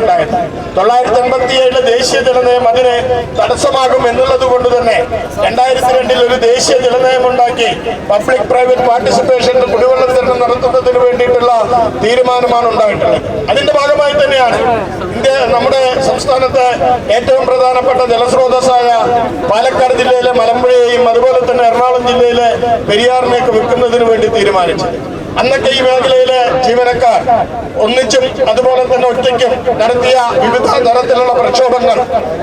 ഉണ്ടായത്. തൊള്ളായിരത്തി എൺപത്തി ഏഴിലെ ദേശീയ ജലനയം അതിന് തടസ്സമാകും എന്നുള്ളത് കൊണ്ട് തന്നെ രണ്ടായിരത്തി രണ്ടിൽ ഒരു ദേശീയ ജലനയം ഉണ്ടാക്കി പബ്ലിക് പ്രൈവറ്റ് പാർട്ടിസിപ്പേഷൻ കുടിവെള്ള വിതരണം നടത്തുന്നതിന് വേണ്ടിയിട്ടുള്ള തീരുമാനമാണ് ഉണ്ടായിട്ടുള്ളത്. അതിന്റെ ഭാഗമായി തന്നെയാണ് ഇന്ത്യ നമ്മുടെ സംസ്ഥാനത്തെ ഏറ്റവും പ്രധാനപ്പെട്ട ജലസ്രോതസ്സായ പാലക്കാട് ജില്ലയിലെ മലമ്പുഴയെയും അതുപോലെ തന്നെ എറണാകുളം ജില്ലയിലെ പെരിയാറിനെയൊക്കെ വിൽക്കുന്നതിന് വേണ്ടി തീരുമാനിച്ചത്. അന്നൊക്കെ ഈ മേഖലയിലെ ജീവനക്കാർ ഒന്നിച്ചും അതുപോലെ തന്നെ ഒറ്റയ്ക്കും നടത്തിയ വിവിധ തരത്തിലുള്ള പ്രക്ഷോഭങ്ങൾ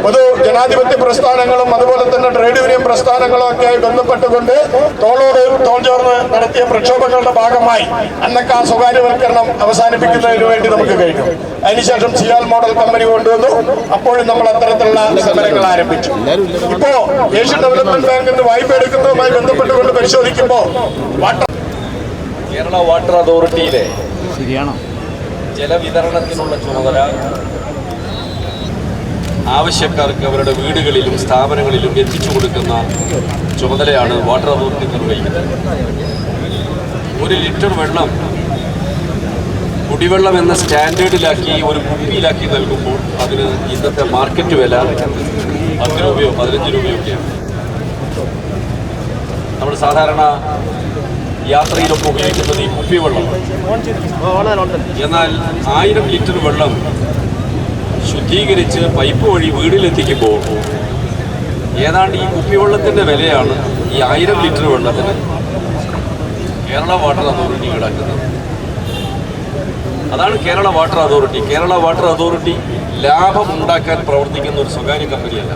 പൊതു ജനാധിപത്യ പ്രസ്ഥാനങ്ങളും അതുപോലെ തന്നെ ട്രേഡ് യൂണിയൻ പ്രസ്ഥാനങ്ങളും ഒക്കെ ആയി ബന്ധപ്പെട്ടുകൊണ്ട് തോളോട് തോൾ ചേർന്ന് നടത്തിയ പ്രക്ഷോഭങ്ങളുടെ ഭാഗമായി അന്നൊക്കെ ആ സ്വകാര്യവൽക്കരണം അവസാനിപ്പിക്കുന്നതിന് വേണ്ടി നമുക്ക് കഴിഞ്ഞു. അതിനുശേഷം സിയാൽ മോഡൽ കമ്പനി കൊണ്ടുവന്നു. അപ്പോഴും നമ്മൾ അത്തരത്തിലുള്ള സമരങ്ങൾ ആരംഭിച്ചു. ഇപ്പോ ഏഷ്യൻ ഡെവലപ്മെന്റ് ബാങ്കിന്റെ വായ്പ എടുക്കുന്നതുമായി ബന്ധപ്പെട്ടുകൊണ്ട് പരിശോധിക്കുമ്പോൾ വാട്ടർ കേരള വാട്ടർ അതോറിറ്റിയിലെ ശരിയാണോ? ജലവിതരണത്തിനുള്ള ചുമതല ആവശ്യക്കാർക്ക് അവരുടെ വീടുകളിലും സ്ഥാപനങ്ങളിലും എത്തിച്ചു കൊടുക്കുന്ന ചുമതലയാണ് വാട്ടർ അതോറിറ്റി നിർവഹിക്കുന്നത് ഒരു ലിറ്റർ വെള്ളം കുടിവെള്ളം എന്ന സ്റ്റാൻഡേർഡിലാക്കി ഒരു കുപ്പിയിലാക്കി നൽകുമ്പോൾ അതിന് ഇന്നത്തെ മാർക്കറ്റ് വില പത്ത് രൂപയോ പതിനഞ്ച് രൂപയോ ഒക്കെയാണ്. നമ്മൾ സാധാരണ യാത്രയിലൊക്കെ ഉപയോഗിക്കുന്നത് ഈ കുപ്പി വെള്ളമാണ് എന്നാൽ ആയിരം ലിറ്റർ വെള്ളം ശുദ്ധീകരിച്ച് പൈപ്പ് വഴി വീട്ടിലെത്തിക്കുമ്പോൾ ഏതാണ്ട് ഈ കുപ്പി കുപ്പിവെള്ളത്തിന്റെ വിലയാണ് ഈ ആയിരം ലിറ്റർ വെള്ളത്തിന് കേരള വാട്ടർ അതോറിറ്റി ഈടാക്കുന്നത്. അതാണ് Kerala water authority. Kerala water authority ലാഭം ഉണ്ടാക്കാൻ പ്രവർത്തിക്കുന്ന ഒരു സ്വകാര്യ കമ്പനിയല്ല.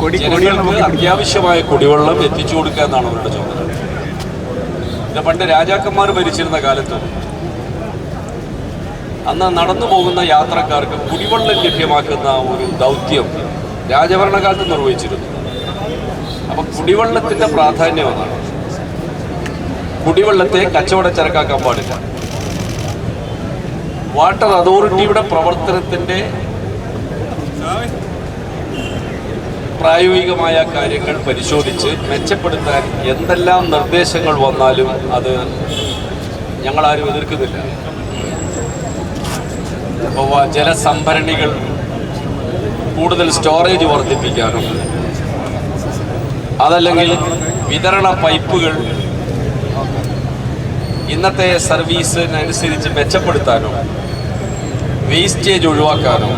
കൊടി ജനങ്ങൾക്ക് അത്യാവശ്യമായ കുടിവെള്ളം എത്തിച്ചു കൊടുക്കുക എന്നാണ് അവരുടെ ചുമതല. ഇത് പണ്ട് രാജാക്കന്മാർ ഭരിച്ചിരുന്ന കാലത്ത് അന്ന് നടന്നു പോകുന്ന യാത്രക്കാർക്ക് കുടിവെള്ളം ലഭ്യമാക്കുന്ന ഒരു ദൗത്യം രാജഭരണകാലത്ത് നിർവഹിച്ചിരുന്നു. അപ്പൊ കുടിവെള്ളത്തിന്റെ പ്രാധാന്യം എന്നാണ് കുടിവെള്ളത്തെ കച്ചവടച്ചരക്കാക്കാൻ പാടില്ല. വാട്ടർ അതോറിറ്റിയുടെ പ്രവർത്തനത്തിന്റെ പ്രായോഗികമായ കാര്യങ്ങൾ പരിശോധിച്ച് മെച്ചപ്പെടുത്താൻ എന്തെല്ലാം നിർദ്ദേശങ്ങൾ വന്നാലും അത് ഞങ്ങളാരും എതിർക്കുന്നില്ല. അപ്പോൾ ജലസംഭരണികൾ കൂടുതൽ സ്റ്റോറേജ് വർദ്ധിപ്പിക്കാനും അതല്ലെങ്കിൽ വിതരണ പൈപ്പുകൾ ഇന്നത്തെ സർവീസിനനുസരിച്ച് മെച്ചപ്പെടുത്താനും വേസ്റ്റേജ് ഒഴിവാക്കാനോ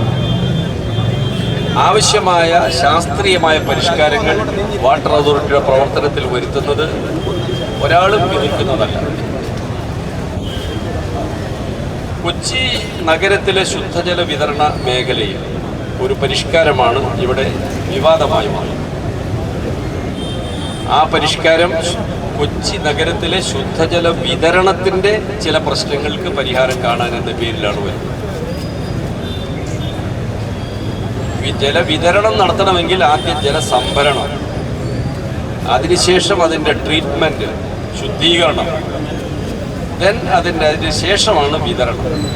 ആവശ്യമായ ശാസ്ത്രീയമായ പരിഷ്കാരങ്ങൾ വാട്ടർ അതോറിറ്റിയുടെ പ്രവർത്തനത്തിൽ വരുത്തുന്നത് ഒരാളും വിധിക്കുന്നതല്ല. കൊച്ചി നഗരത്തിലെ ശുദ്ധജല വിതരണ മേഖലയിൽ ഒരു പരിഷ്കാരമാണ് ഇവിടെ വിവാദമായി മാറുന്നത്. ആ പരിഷ്കാരം കൊച്ചി നഗരത്തിലെ ശുദ്ധജല വിതരണത്തിന്റെ ചില പ്രശ്നങ്ങൾക്ക് പരിഹാരം കാണാൻ എന്ന പേരിലാണ് വരുന്നത്. ജലവിതരണം നടത്തണമെങ്കിൽ ആദ്യം ജലസംഭരണം. അതിനുശേഷം അതിന്റെ ട്രീറ്റ്മെന്റ് ശുദ്ധീകരണം. ദെൻ അതിന്റെ അതിന് ശേഷമാണ് വിതരണം.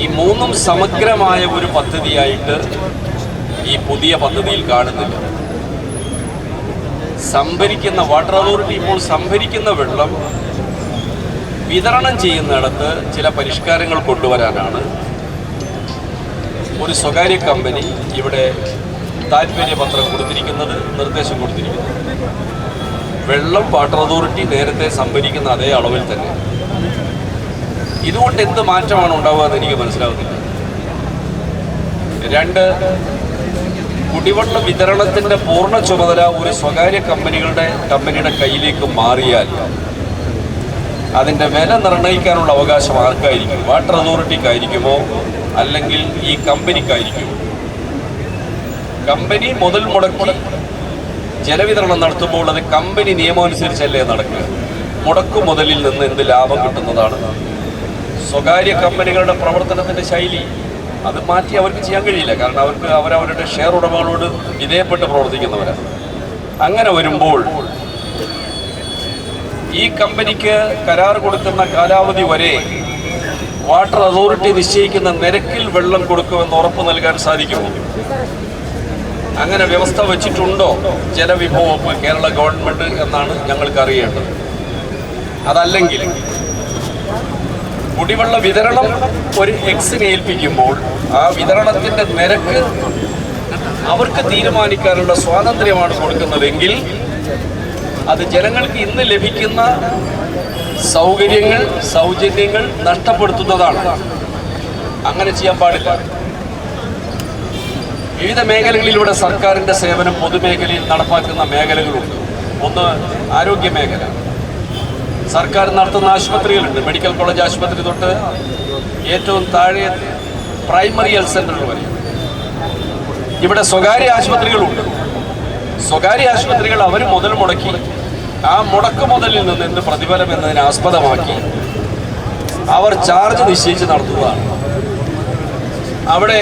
ഈ മൂന്നും സമഗ്രമായ ഒരു പദ്ധതിയായിട്ട് ഈ പുതിയ പദ്ധതിയിൽ കാണുന്നില്ല. സംഭരിക്കുന്ന വാട്ടർ അതോറിറ്റി ഇപ്പോൾ സംഭരിക്കുന്ന വെള്ളം വിതരണം ചെയ്യുന്നിടത്ത് ചില പരിഷ്കാരങ്ങൾ കൊണ്ടുവരാനാണ് ഒരു സ്വകാര്യ കമ്പനി ഇവിടെ താല്പര്യപത്രം കൊടുത്തിരിക്കുന്നത് നിർദ്ദേശം കൊടുത്തിരിക്കുന്നത്. വെള്ളം വാട്ടർ അതോറിറ്റി നേരത്തെ സംഭരിക്കുന്ന അതേ അളവിൽ തന്നെ. ഇതുകൊണ്ട് എന്ത് മാറ്റമാണ് ഉണ്ടാവുക എന്ന് എനിക്ക് മനസ്സിലാവുന്നില്ല. രണ്ട് കുടിവെള്ള വിതരണത്തിന്റെ പൂർണ ചുമതല ഒരു സ്വകാര്യ കമ്പനികളുടെ കമ്പനിയുടെ കയ്യിലേക്ക് മാറിയാൽ അതിന്റെ വില നിർണയിക്കാനുള്ള അവകാശം ആർക്കായിരിക്കും? വാട്ടർ അതോറിറ്റിക്കായിരിക്കുമോ? അല്ലെങ്കിൽ ഈ കമ്പനിക്കായിരിക്കും. കമ്പനി മുതൽ മുടക്കി ജലവിതരണം നടത്തുമ്പോൾ അത് കമ്പനി നിയമമനുസരിച്ചല്ലേ നടക്കുക. മുടക്കു മുതലിൽ നിന്ന് എന്ത് ലാഭം കിട്ടുന്നതാണ്. സ്വകാര്യ കമ്പനികളുടെ പ്രവർത്തനത്തിന്റെ ശൈലി അത് മാറ്റി അവർക്ക് ചെയ്യാൻ കഴിയില്ല. കാരണം അവർക്ക് അവരവരുടെ ഷെയർ ഉടമകളോട് വിധേയപ്പെട്ട് പ്രവർത്തിക്കുന്നവരാണ് അങ്ങനെ വരുമ്പോൾ ഈ കമ്പനിക്ക് കരാർ കൊടുക്കുന്ന കാലാവധി വരെ വാട്ടർ അതോറിറ്റി നിശ്ചയിക്കുന്ന നിരക്കിൽ വെള്ളം കൊടുക്കുമെന്ന് ഉറപ്പ് നൽകാൻ സാധിക്കുമോ? അങ്ങനെ വ്യവസ്ഥ വെച്ചിട്ടുണ്ടോ? ജലവിഭവ വകുപ്പ് കേരള ഗവൺമെന്റ് എന്നാണ് ഞങ്ങൾക്ക് അറിയേണ്ടത്. അതല്ലെങ്കിൽ കുടിവെള്ള വിതരണം ഒരു എക്സിനെ ഏൽപ്പിക്കുമ്പോൾ ആ വിതരണത്തിന്റെ നിരക്ക് അവർക്ക് തീരുമാനിക്കാനുള്ള സ്വാതന്ത്ര്യമാണ് കൊടുക്കുന്നതെങ്കിൽ അത് ജനങ്ങൾക്ക് ഇന്ന് ലഭിക്കുന്ന സൗകര്യങ്ങൾ സൗജന്യങ്ങൾ നഷ്ടപ്പെടുത്തുന്നതാണ്. അങ്ങനെ ചെയ്യാൻ പാടില്ല. വിവിധ മേഖലകളിലൂടെ സർക്കാരിന്റെ സേവനം പൊതുമേഖലയിൽ നടപ്പാക്കുന്ന മേഖലകളുണ്ട്. ഒന്ന് ആരോഗ്യ മേഖല. സർക്കാർ നടത്തുന്ന ആശുപത്രികളുണ്ട്. മെഡിക്കൽ കോളേജ് ആശുപത്രി തൊട്ട് ഏറ്റവും താഴെ പ്രൈമറി ഹെൽത്ത് സെന്ററുകൾ വരെ. ഇവിടെ സ്വകാര്യ ആശുപത്രികളുണ്ട്. സ്വകാര്യ ആശുപത്രികൾ അവർ മുതൽ മുടക്കി ആ മുടക്ക് മുതലിൽ നിന്ന് എന്ത് പ്രതിഫലം എന്നതിനെ ആസ്പദമാക്കി അവർ ചാർജ് നിശ്ചയിച്ച് നടത്തുന്നതാണ്. അവിടെ